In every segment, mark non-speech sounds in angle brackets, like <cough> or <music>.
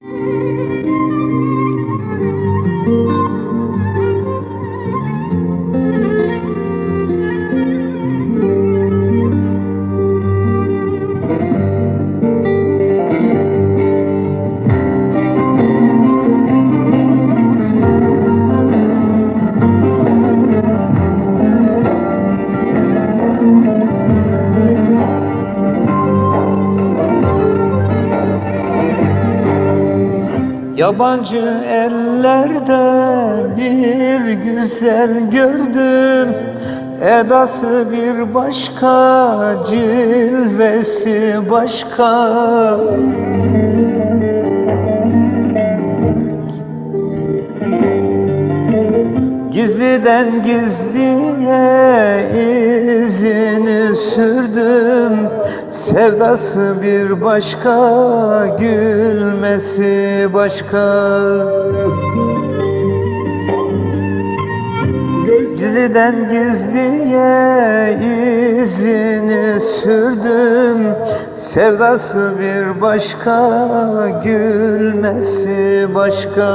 Mm-hmm. <laughs> Yabancı ellerde bir güzel gördüm. Edası bir başka, cilvesi başka. Gizliden gizliye izini sürdüm Sevdası bir başka, gülmesi başka. Gizliden gizliye izini sürdüm. Sevdası bir başka, gülmesi başka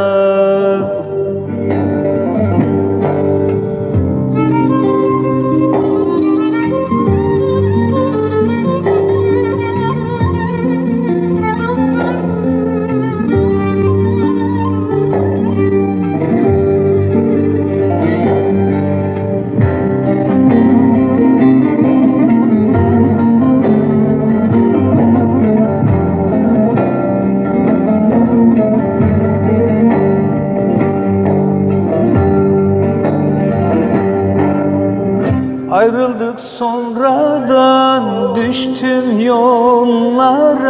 Ayrıldık sonradan düştüm yollara.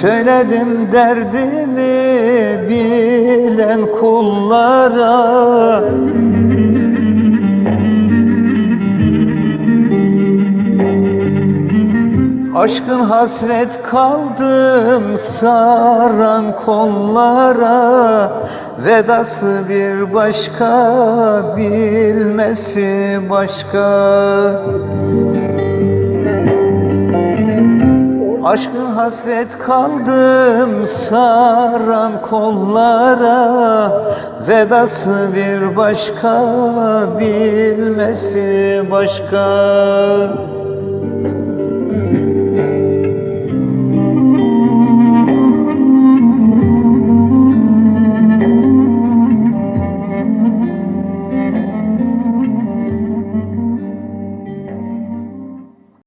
Söyledim derdimi bilen kullara Aşkın hasret kaldım saran kollara Vedası bir başka bilmesi başka. Aşkın hasret kaldım saran kollara Vedası bir başka bilmesi başka